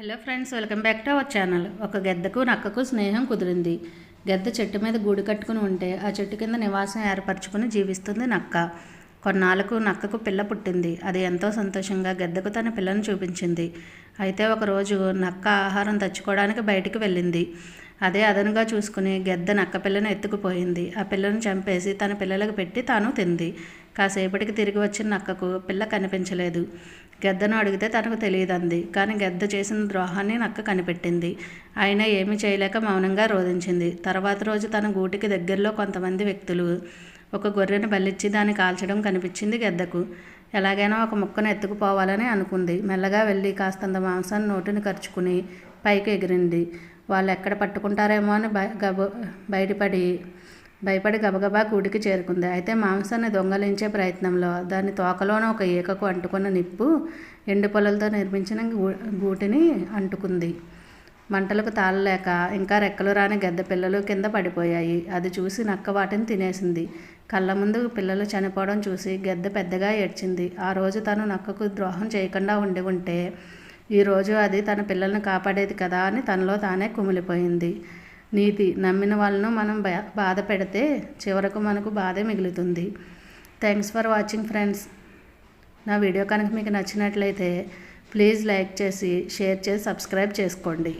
Hello friends welcome back to our channel. ఒక గెద్దకు నక్కకు స్నేహం కుదిరింది. గెద్ద చెట్టు మీద గూడు కట్టుకుని ఉంటే ఆ చెట్టు కింద నివాసం ఏర్పరచుకుని జీవిస్తుంది నక్క. కొన్నాళ్ళకు నక్కకు పిల్ల పుట్టింది. అది ఎంతో సంతోషంగా గెద్దకు తన పిల్లను చూపించింది. అయితే ఒకరోజు నక్క ఆహారం తెచ్చుకోవడానికి బయటికి వెళ్ళింది. అదే అదనుగా చూసుకుని గెద్ద నక్క పిల్లను ఎత్తుకుపోయింది. ఆ పిల్లను చంపేసి తన పిల్లలకు పెట్టి తాను తింది. కాసేపటికి తిరిగి వచ్చిన నక్కకు పిల్ల కనిపించలేదు. గెద్దను అడిగితే తనకు తెలియదంది. కానీ గెద్ద చేసిన ద్రోహాన్ని నక్క కనిపెట్టింది. అయినా ఏమీ చేయలేక మౌనంగా రోధించింది. తర్వాత రోజు తన గూటికి దగ్గరలో కొంతమంది వ్యక్తులు ఒక గొర్రెను బలిచ్చి దాన్ని కాల్చడం కనిపించింది గెద్దకు. ఎలాగైనా ఒక ముక్కను ఎత్తుకుపోవాలని అనుకుంది. మెల్లగా వెళ్ళి కాస్తంత మాంసాన్ని నోటిని ఖర్చుకుని పైకి ఎగిరింది వాళ్ళు ఎక్కడ పట్టుకుంటారేమో అని బయ గబ బయటపడి భయపడి గబగబా గూడికి చేరుకుంది. అయితే మాంసాన్ని దొంగలించే ప్రయత్నంలో దాని తోకలోన ఒక ఈకకు అంటుకున్న నిప్పు ఎండు పొలలతో నిర్మించిన గూ- గూటిని అంటుకుంది. మంటలకు తాళలేక ఇంకా రెక్కలు రాని గద్ద పిల్లలు కింద పడిపోయాయి. అది చూసి నక్క వాటిని తినేసింది. కళ్ళ ముందు పిల్లలు చనిపోవడం చూసి గద్ద పెద్దగా ఏడ్చింది. ఆ రోజు తను నక్కకు ద్రోహం చేయకుండా ఉండి ఉంటే ఈరోజు అది తన పిల్లల్ని కాపాడేది కదా అని తనలో తానే కుమిలిపోయింది. నీతి నమ్మిన వాళ్ళను మనం బాధ పెడితే చివరకు మనకు బాధే మిగులుతుంది. థ్యాంక్స్ ఫర్ వాచింగ్ ఫ్రెండ్స్ నా వీడియో కనుక మీకు నచ్చినట్లయితే ప్లీజ్ లైక్ చేసి షేర్ చేసి సబ్స్క్రైబ్ చేసుకోండి.